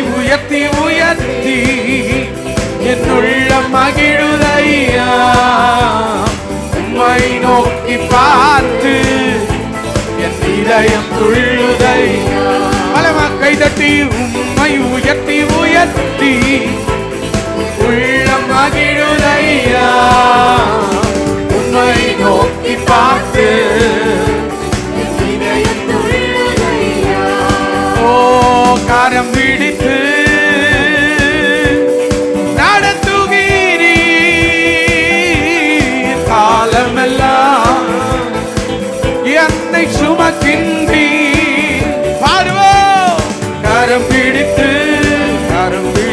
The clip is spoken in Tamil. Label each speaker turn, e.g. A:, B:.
A: உயர்த்தி உயர்த்தி என்னுள்ள மகிழுதையா? உம்மை நோக்கி பார்த்து என் இதயம் துள்ளுதையா? பலமா கைதட்டி உம்மை உயர்த்தி உயர்த்தி பிந்தி பாடுவோம். கரம் பிடித்து கரம் பிடி